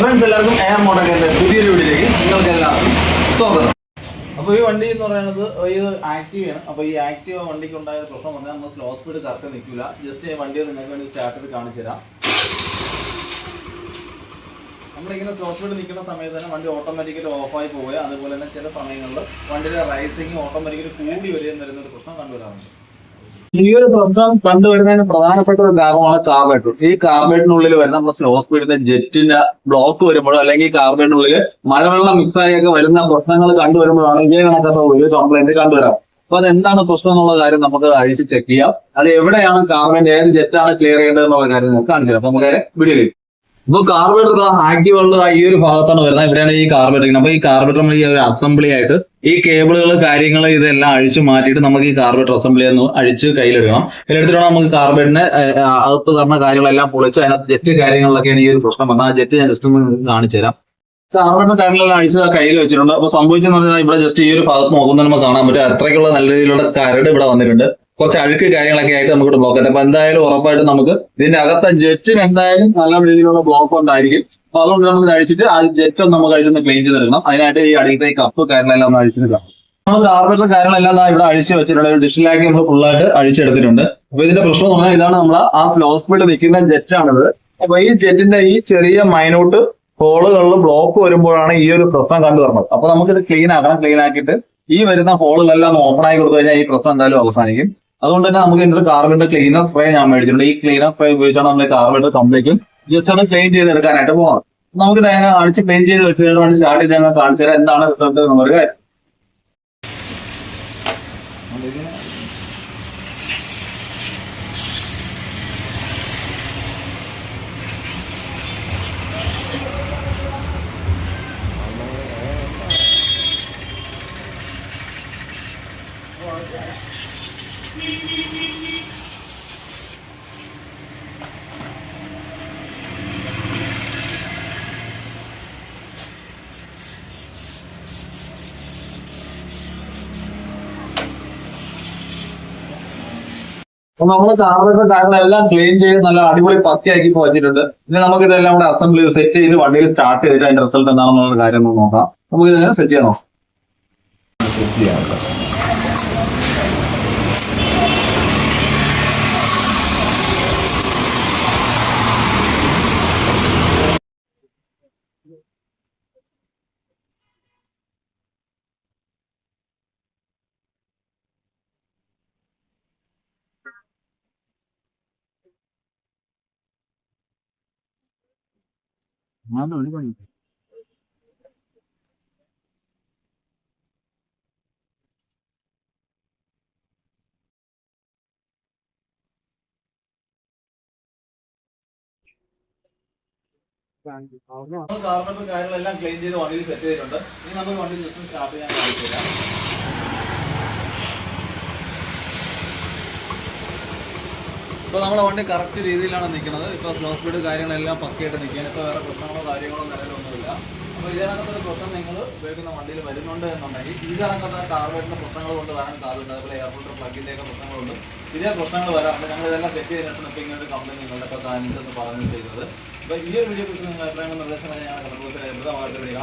Friends എല്ലാവർക്കും air മോട്ടോറിന്റെ പുതിയൊരു വീഡിയോയിലേക്ക് നിങ്ങൾക്ക് എല്ലാവർക്കും സ്വാഗതം. അപ്പോൾ ഈ വണ്ടി എന്ന് പറയുന്നത് ഇത് ആക്റ്റീവ് ആണ്. അപ്പോൾ ഈ ആക്റ്റീവ് വണ്ടിക്ക് ഉണ്ടായ പ്രശ്നം പറഞ്ഞാൽ നമ്മൾ സ്ലോ സ്പീഡ് കറക്റ്റ് നിൽക്കില്ല. ജസ്റ്റ് ഈ വണ്ടി നിങ്ങൾക്ക് വേണ്ടി സ്റ്റാർട്ട് ചെയ്ത് കാണിച്ചു തരാം നമ്മളിങ്ങനെ സ്പീഡ് നിൽക്കുന്ന സമയത്ത് തന്നെ വണ്ടി ഓട്ടോമാറ്റിക്കലി ഓഫായി പോവുക. അതുപോലെ തന്നെ ചില സമയങ്ങളിൽ വണ്ടിയുടെ റൈസിങ് ഓട്ടോമാറ്റിക്കലി കൂടി വരികയും വരുന്ന ഒരു പ്രശ്നം കണ്ടുവരാറുണ്ട്. ഈ ഒരു പ്രശ്നം കണ്ടുവരുന്നതിന് പ്രധാനപ്പെട്ട ഒരു കാരണമാണ് കാർബേറ്റർ ഈ കാർബേറ്റിനുള്ളിൽ വരുന്ന നമ്മുടെ സ്ലോ സ്പീഡിന്റെ ജെറ്റിന്റെ ബ്ലോക്ക് വരുമ്പോഴോ അല്ലെങ്കിൽ കാർബേറ്റിനുള്ളിൽ മഴവെള്ളം മിക്സ് ആയൊക്കെ വരുന്ന പ്രശ്നങ്ങൾ കണ്ടുവരുമ്പോഴാണ് ഇതേ കണക്കാത്ത ഒരു കംപ്ലൈന്റ് കണ്ടുവരാം. അപ്പൊ അത് എന്താണ് പ്രശ്നം എന്നുള്ള കാര്യം നമുക്ക് അഴിച്ച് ചെക്ക് ചെയ്യാം. അത് എവിടെയാണ് കാർബൺ ഏത് ജെറ്റാണ് ക്ലിയർ ചെയ്യേണ്ടത് എന്നുള്ള കാര്യം കാണിച്ചു നമുക്ക് വീഡിയോയിൽ ഇപ്പൊ കാർബേറ്റർ ആക്റ്റീവ് ഉള്ളത് ഈ ഒരു ഭാഗത്താണ് വരുന്നത്. ഇവിടെയാണ് ഈ കാർബേറ്റർ അപ്പൊ ഈ കാർബേറ്റർ നമ്മൾ ഈ ഒരു അസംബ്ലി ആയിട്ട് ഈ കേബിളുകൾ കാര്യങ്ങൾ ഇതെല്ലാം അഴിച്ചു മാറ്റിയിട്ട് നമുക്ക് ഈ കാർബേറ്റർ അസംബ്ലി ഒന്ന് അഴിച്ച് കയ്യിലെടുക്കണം കയ്യിലെടുത്തിട്ടാണ് നമുക്ക് കാർബേറ്റിനെ അകത്ത് പറഞ്ഞ കാര്യങ്ങളെല്ലാം പൊളിച്ച് അതിനകത്ത് ജെറ്റ് കാര്യങ്ങളിലൊക്കെയാണ് ഈ ഒരു പ്രശ്നം വന്നത്. ആ ജെറ്റ് ഞാൻ ജസ്റ്റ് ഒന്ന് കാണിച്ചു തരാം. കാർബേറ്റിന്റെ കാര്യങ്ങളെല്ലാം അഴിച്ച് കയ്യിൽ വെച്ചിട്ടുണ്ട്. അപ്പൊ സംഭവിച്ചെന്ന് പറഞ്ഞാൽ ഇവിടെ ജസ്റ്റ് ഈ ഒരു ഭാഗത്ത് നോക്കുമ്പോൾ നമുക്ക് കാണാൻ പറ്റും. അത്രയ്ക്കുള്ള നല്ല രീതിയിലുള്ള കരട് ഇവിടെ വന്നിട്ടുണ്ട്. കുറച്ച് അഴുക്ക് കാര്യങ്ങളൊക്കെ ആയിട്ട് നമുക്ക് ഉണ്ട് അപ്പൊ എന്തായാലും ഉറപ്പായിട്ടും നമുക്ക് ഇതിന്റെ അകത്തെ ജെറ്റിന് എന്തായാലും നല്ല രീതിയിലുള്ള ബ്ലോക്ക് ഉണ്ടായിരിക്കും. അപ്പൊ അതുകൊണ്ട് നമുക്ക് കഴിച്ചിട്ട് അഴിച്ചിട്ട് ആ ജെറ്റ് ഒന്ന് നമുക്ക് അഴിച്ചൊന്ന് ക്ലീൻ ചെയ്ത് തരണം അതിനായിട്ട് ഈ അടിയത്തെ ഈ കപ്പ് കാര്യങ്ങളെല്ലാം ഒന്ന് അഴിച്ചെടുക്കാം നമ്മൾ കാർബേറ്റർ കാര്യങ്ങളെല്ലാം ഇവിടെ അഴിച്ച് വെച്ചിട്ടുണ്ട്. ഒരു ഡിഷിലാക്കി നമ്മൾ ഫുള്ളായിട്ട് അഴിച്ചെടുത്തിട്ടുണ്ട്. അപ്പൊ ഇതിന്റെ പ്രശ്നം എന്ന് പറഞ്ഞാൽ ഇതാണ് നമ്മൾ ആ സ്ലോ സ്പീഡ് നിൽക്കുന്ന ജെറ്റാണിത് അപ്പൊ ഈ ജെറ്റിന്റെ ഈ ചെറിയ മൈനൂട്ട് ഹോളുകളിൽ ബ്ലോക്ക് വരുമ്പോഴാണ് ഈ ഒരു പ്രശ്നം കണ്ടു വരുന്നത് അപ്പൊ നമുക്ക് ഇത് ക്ലീൻ ആക്കണം ക്ലീൻ ആക്കിയിട്ട് ഈ വരുന്ന ഹോളുകളെല്ലാം ഓപ്പൺ ആയി കൊടുത്തു കഴിഞ്ഞാൽ ഈ പ്രശ്നം എന്തായാലും അവസാനിക്കും. അതുകൊണ്ട് തന്നെ നമുക്ക് ഇതിന്റെ കാർബിന്റെ ക്ലീനർ സ്പ്രേ ഞാൻ മേടിച്ചിട്ടുണ്ട്. ഈ ക്ലീനർ സ്പ്രേ ഉപയോഗിച്ചാണ് നമ്മൾ കാർബിന്റെ കംപ്ലീറ്റും ജസ്റ്റ് ഒന്ന് ക്ലീൻ ചെയ്ത് എടുക്കാനായിട്ട് പോകാം നമുക്ക് അടിച്ച് ക്ലീൻ ചെയ്ത് വെച്ചിട്ട് വേണ്ടി സ്റ്റാർട്ട് ചെയ്ത് ഞങ്ങൾ കാണിച്ചു എന്താണ് റിസൾട്ട് എന്ന് കാര്യം അപ്പൊ നമ്മൾ കാർബണിന്റെ കാര്യങ്ങളെല്ലാം ക്ലീൻ ചെയ്ത് നല്ല അടിപൊളി പത്തിയാക്കി വെച്ചിട്ടുണ്ട്. ഇനി നമുക്ക് ഇതെല്ലാം കൂടെ അസംബ്ലി സെറ്റ് ചെയ്ത് വണ്ടിയിൽ സ്റ്റാർട്ട് ചെയ്തിട്ട് അതിന്റെ റിസൾട്ട് എന്താണെന്നുള്ള കാര്യം ഒന്ന് നോക്കാം. നമുക്ക് ഇതിനെ സെറ്റ് നോക്കാം സെറ്റ് ചെയ്യാം. നമ്മൾ കാർബൺ കാര്യങ്ങളെല്ലാം ക്ലീൻ ചെയ്ത് വണ്ടിയിൽ സെറ്റ് ചെയ്തിട്ടുണ്ട്. ഇനി നമുക്ക് വണ്ടി ജസ്റ്റ് സ്റ്റാർട്ട് ചെയ്യാൻ കാണിച്ചു ഇപ്പോൾ നമ്മുടെ വണ്ടി കറക്റ്റ് രീതിയിലാണ് നിൽക്കുന്നത് ഇപ്പോൾ സ്ലോ സ്പീഡ് കാര്യങ്ങളെല്ലാം പക്കയായിട്ട് നിൽക്കുകയാണ്. ഇപ്പോൾ വേറെ പ്രശ്നങ്ങളോ കാര്യങ്ങളോ നിലവിലൊന്നുമില്ല. അപ്പോൾ ഇതിനകത്തൊരു പ്രശ്നം നിങ്ങൾ ഉപയോഗിക്കുന്ന വണ്ടിയിൽ വരുന്നുണ്ട് എന്നുണ്ടെങ്കിൽ ഇതിനകത്ത് കാർബേറ്റിന്റെ പ്രശ്നങ്ങൾ കൊണ്ട് വരാൻ സാധ്യത അതുപോലെ എയർപോർട്ട് പ്ലഗിന്റെ ഒക്കെ പ്രശ്നങ്ങളുണ്ട്. ഇതേ പ്രശ്നങ്ങൾ വരാറുണ്ട്. ഞങ്ങൾ ഇതെല്ലാം സെറ്റ് ചെയ്തിട്ടുണ്ട് ഇപ്പോൾ ഇങ്ങനെ ഒരു കംപ്ലൈന്റ് നിങ്ങളുടെ ഇപ്പോൾ കാനിച്ചെന്ന് പറഞ്ഞു ചെയ്തത്. അപ്പോൾ ഈ ഒരു വീഡിയോ കുറിച്ച് നിങ്ങൾ അഭിപ്രായങ്ങളും നിർദ്ദേശങ്ങൾ ഞങ്ങളുടെ കടപ്പൂസിലെ ലളിതമായിട്ട് വിടുക